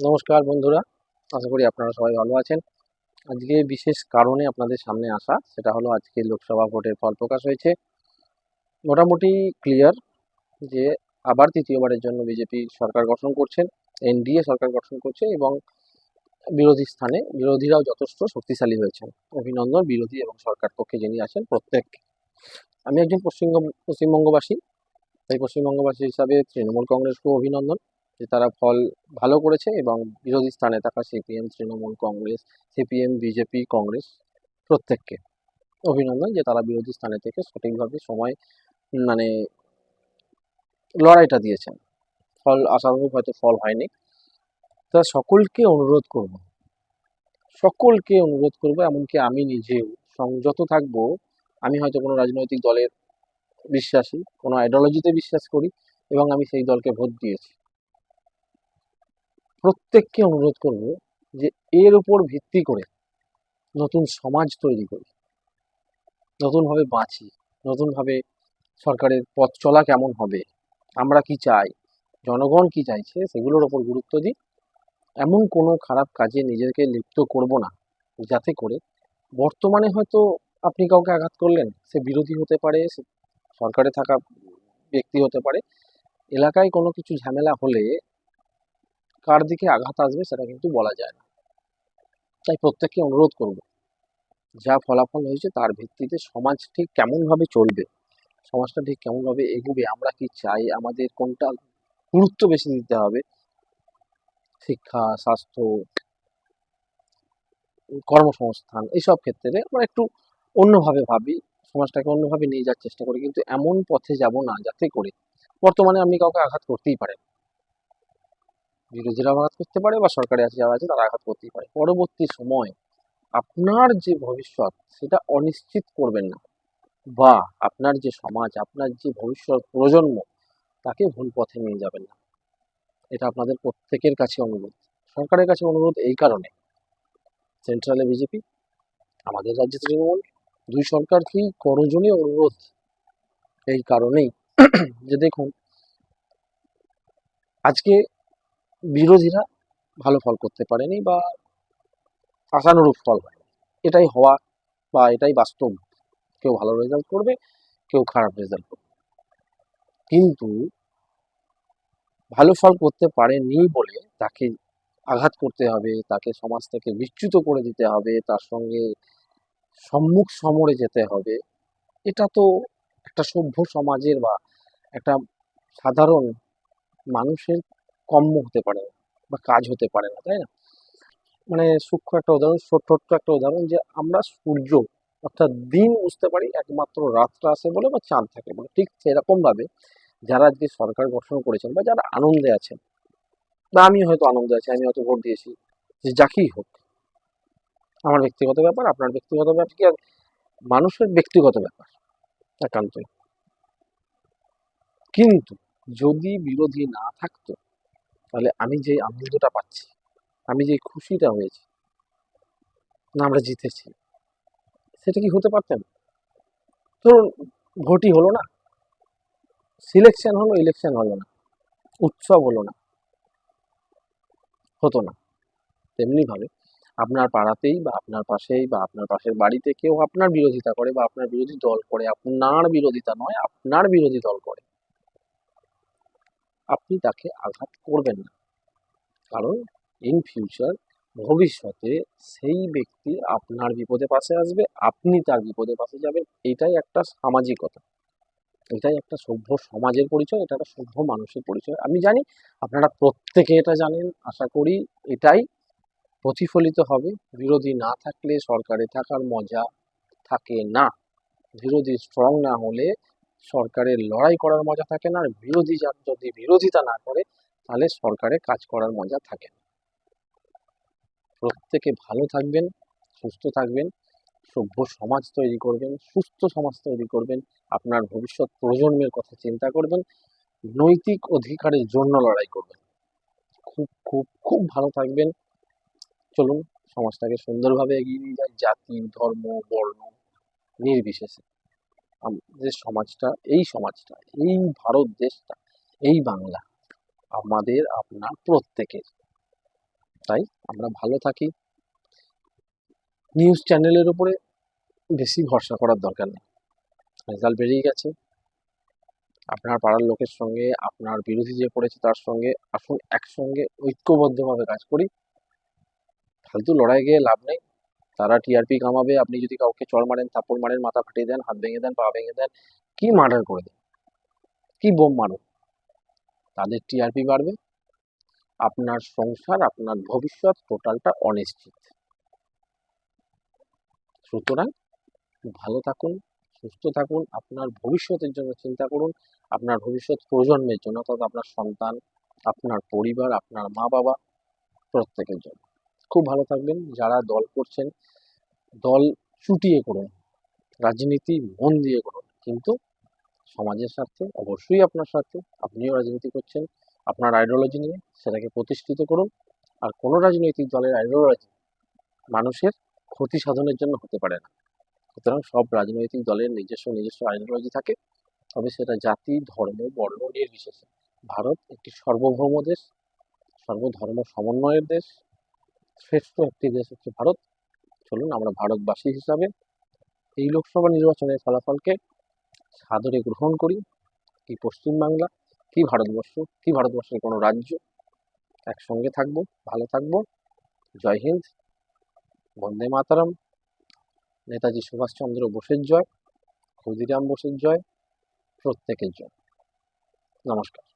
নমস্কার বন্ধুরা, আশা করি আপনারা সবাই ভালো আছেন। আজকে বিশেষ কারণে আপনাদের সামনে আসা, সেটা হলো আজকে লোকসভা ভোটের ফল প্রকাশ হয়েছে। মোটামুটি ক্লিয়ার যে আবার তৃতীয়বারের জন্য বিজেপি সরকার গঠন করছেন এনডিএ সরকার গঠন করছে এবং বিরোধী স্থানে বিরোধীরাও যথেষ্ট শক্তিশালী হয়েছেন। অভিনন্দন বিরোধী এবং সরকার পক্ষে যিনি আছেন প্রত্যেক। আমি একজন পশ্চিমবঙ্গ, পশ্চিমবঙ্গবাসী, তাই পশ্চিমবঙ্গবাসী হিসাবে তৃণমূল কংগ্রেসকেও অভিনন্দন। যে তারা ফল ভালো করেছে এবং বিরোধী স্থানে থাকা CPM, Trinamool Congress, CPM, BJP, Congress প্রত্যেককে অভিনন্দন যে তারা বিরোধী স্থানে থেকে সঠিকভাবে সময় মানে লড়াইটা দিয়েছেন। ফল আশানুরূপ হয়তো ফল হয়নি। তা সকলকে অনুরোধ করব, সকলকে অনুরোধ করব, এমনকি আমি নিজেও সংযত থাকব, আমি হয়তো কোনো রাজনৈতিক দলের বিশ্বাসী, কোনো আইডিওলজিতে বিশ্বাস করি এবং আমি সেই দলকে ভোট দিয়েছি। প্রত্যেককে অনুরোধ করব যে এর উপর ভিত্তি করে নতুন সমাজ তৈরি করি। নতুনভাবে বাঁচি, নতুনভাবে সরকারের পথ চলা কেমন হবে, আমরা কি চাই, জনগণ কি চাইছে, সেগুলোর ওপর গুরুত্ব দিই। এমন কোনো খারাপ কাজে নিজেকে লিপ্ত করব না, যাতে করে বর্তমানে হয়তো আপনি কাউকে আঘাত করলেন, সে বিরোধী হতে পারে, সে সরকারে থাকা ব্যক্তি হতে পারে। এলাকায় কোনো কিছু ঝামেলা হলে কার দিকে আঘাত আসবে সেটা কিন্তু বলা যায় না। তাই প্রত্যেককে অনুরোধ করব, যা ফলাফল হয়েছে তার ভিত্তিতে সমাজ ঠিক কেমনভাবে চলবে, সমাজটা ঠিক কেমনভাবে এগোবে, আমরা কি চাই, আমাদের কোনটা গুরুত্ব বেশি দিতে হবে, শিক্ষা, স্বাস্থ্য, কর্মসংস্থান এইসব ক্ষেত্রে আমরা একটু অন্যভাবে ভাবি, সমাজটাকে অন্যভাবে নিয়ে যাওয়ার চেষ্টা করি, কিন্তু এমন পথে যাব না যাতে করে বর্তমানে আপনি কাউকে আঘাত করতেই পারেন। বিরোধীরা আঘাত করতে পারে বা সরকারি আছে যারা আছে তারা আঘাত করতেই পারে। পরবর্তী সময় আপনার যে ভবিষ্যৎ, সেটা অনিশ্চিত করবেন না বা আপনার যে সমাজ, আপনার যে ভবিষ্যৎ প্রজন্ম, তাকে ভুল পথে নিয়ে যাবেন না। এটা আপনাদের প্রত্যেকের কাছে অনুরোধ। সরকারের কাছে অনুরোধ এই কারণে। সেন্ট্রালে বিজেপি, আমাদের রাজ্যে তৃণমূল, দুই সরকারকেই করজনে অনুরোধ। এই কারণেই যে দেখুন, আজকে বিরোধীরা ভালো ফল করতে পারেনি বা আশানুরূপ ফল হয়নি। এটাই হওয়া বা এটাই বাস্তব। কেউ ভালো রেজাল্ট করবে, কেউ খারাপ রেজাল্ট করবে। কিন্তু ভালো ফল করতে পারেনি বলে তাকে আঘাত করতে হবে, তাকে সমাজ থেকে বিচ্যুত করে দিতে হবে, তার সঙ্গে সম্মুখ সমরে যেতে হবে, এটা তো একটা সভ্য সমাজের বা একটা সাধারণ মানুষের কম্য হতে পারে না বা কাজ হতে পারে না, তাই না? মানে সূক্ষ্ম একটা উদাহরণ ছোট্ট একটা উদাহরণ যে আমরা সূর্য অর্থাৎ দিন বুঝতে পারি একমাত্র রাতটা আসে বলে বা চাঁদ থাকে বলে। ঠিক সেরকম ভাবে যারা আজকে সরকার গঠন করেছেন বা যারা আনন্দে আছেন, বা আমি হয়তো আনন্দে আছি, আমি হয়তো ভোট দিয়েছি, যে যাকেই হোক, আমার ব্যক্তিগত ব্যাপার, আপনার ব্যক্তিগত ব্যাপার কি মানুষের ব্যক্তিগত ব্যাপার একান্তই। কিন্তু যদি বিরোধী না থাকতো তাহলে আমি যে আনন্দটা পাচ্ছি, আমি যে খুশিটা হয়েছি, না আমরা জিতেছি, সেটা কি হতে পারতেন ধরুন, ভোটই হলো না সিলেকশন হলো ইলেকশন হলো না, উৎসব হলো না, হতো না। তেমনিভাবে আপনার পাড়াতেই বা আপনার পাশেই বা আপনার পাশের বাড়িতে কেউ আপনার বিরোধিতা করে বা আপনার বিরোধী দল করে, আপনার বিরোধিতা নয়, আপনার বিরোধী দল করে। আপনি তাকে আঘাত করবেন না। কারণ ইন ফিউচার ভবিষ্যতে সেই ব্যক্তি আপনার বিপদে পাশে আসবে, আপনি তার বিপদে পাশে যাবেন, এটাই একটা সামাজিকতা। এটাই একটা সভ্য সমাজের পরিচয়, এটা একটা সভ্য মানুষের পরিচয়। আমি জানি আপনারা প্রত্যেকে এটা জানেন, আশা করি এটাই প্রতিফলিত হবে। বিরোধী না থাকলে সরকারে থাকার মজা থাকে না। বিরোধী স্ট্রং না হলে সরকারের লড়াই করার মজা থাকে না, আর বিরোধী যদি বিরোধিতা না করে, তাহলে সরকারে কাজ করার মজা থাকে না। প্রত্যেকে ভালো থাকবেন, সুস্থ থাকবেন, সভ্য সমাজ তৈরি করবেন, সুস্থ সমাজ তৈরি করবেন, আপনার ভবিষ্যৎ প্রজন্মের কথা চিন্তা করবেন, নৈতিক অধিকারের জন্য লড়াই করবেন। খুব খুব খুব ভালো থাকবেন। চলুন, সমাজটাকে সুন্দরভাবে এগিয়ে নিয়ে যাই, জাতি, ধর্ম, বর্ণ, নির্বিশেষে। আমাদের সমাজটা, এই সমাজটা, এই ভারত দেশটা, এই বাংলা আমাদের আপনার প্রত্যেকের। তাই আমরা ভালো থাকি। নিউজ চ্যানেলের উপরে বেশি ভরসা করার দরকার নেই। রেজাল্ট বেরিয়ে গেছে। আপনার পাড়ার লোকের সঙ্গে, আপনার বিরোধী যে পড়েছে তার সঙ্গে আসুন একসঙ্গে ঐক্যবদ্ধভাবে কাজ করি। ফালতু লড়াই গিয়ে লাভ নেই। তারা টিআরপি কামাবে, আপনি যদি কাউকে চড় মারেন, থাপ্পড় মারেন, মাথা ফাটিয়ে দেন, হাত ভেঙে দেন, পা ভেঙে দেন, কি মার্ডার করে দেন? কি বোম মারুন তাদের টিআরপি বাড়বে, আপনার সংসার, আপনার ভবিষ্যৎ টোটালটা অনিশ্চিত। সুতরাং ভালো থাকুন, সুস্থ থাকুন, আপনার ভবিষ্যতের জন্য চিন্তা করুন, আপনার ভবিষ্যৎ প্রজন্মের জন্য, অর্থাৎ আপনার সন্তান, আপনার পরিবার, আপনার মা বাবা প্রত্যেকের জন্য। খুব ভালো থাকবেন। যারা দল করছেন, দল চুটিয়ে করুন। রাজনীতি মন দিয়ে করুন। কিন্তু সমাজের স্বার্থে, অবশ্যই আপনার স্বার্থে, আপনিও রাজনীতি করছেন, আপনার আইডিওলজি নিয়ে সেটাকে প্রতিষ্ঠিত করুন। আর কোনো রাজনৈতিক দলের আইডিওলজি মানুষের ক্ষতি সাধনের জন্য হতে পারে না। সুতরাং সব রাজনৈতিক দলের নিজস্ব নিজস্ব আইডিওলজি থাকে। তবে সেটা জাতি, ধর্ম, বর্ণ নির্বিশেষে। ভারত একটি সর্বভৌম দেশ, সর্বধর্ম সমন্বয়ের দেশ। শ্রেষ্ঠ একটি দেশ হচ্ছে ভারত। চলুন আমরা ভারতবাসী হিসাবে এই লোকসভা নির্বাচনের ফলাফলকে সাদরে গ্রহণ করি। কি পশ্চিমবাংলা, কি ভারতবর্ষ, কি ভারতবর্ষের কোনো রাজ্য? একসঙ্গে থাকব, ভালো থাকব। জয় হিন্দ, বন্দে মাতারাম। নেতাজি সুভাষচন্দ্র বোসের জয়, ক্ষুদিরাম বোসের জয়, প্রত্যেকের জয়। নমস্কার।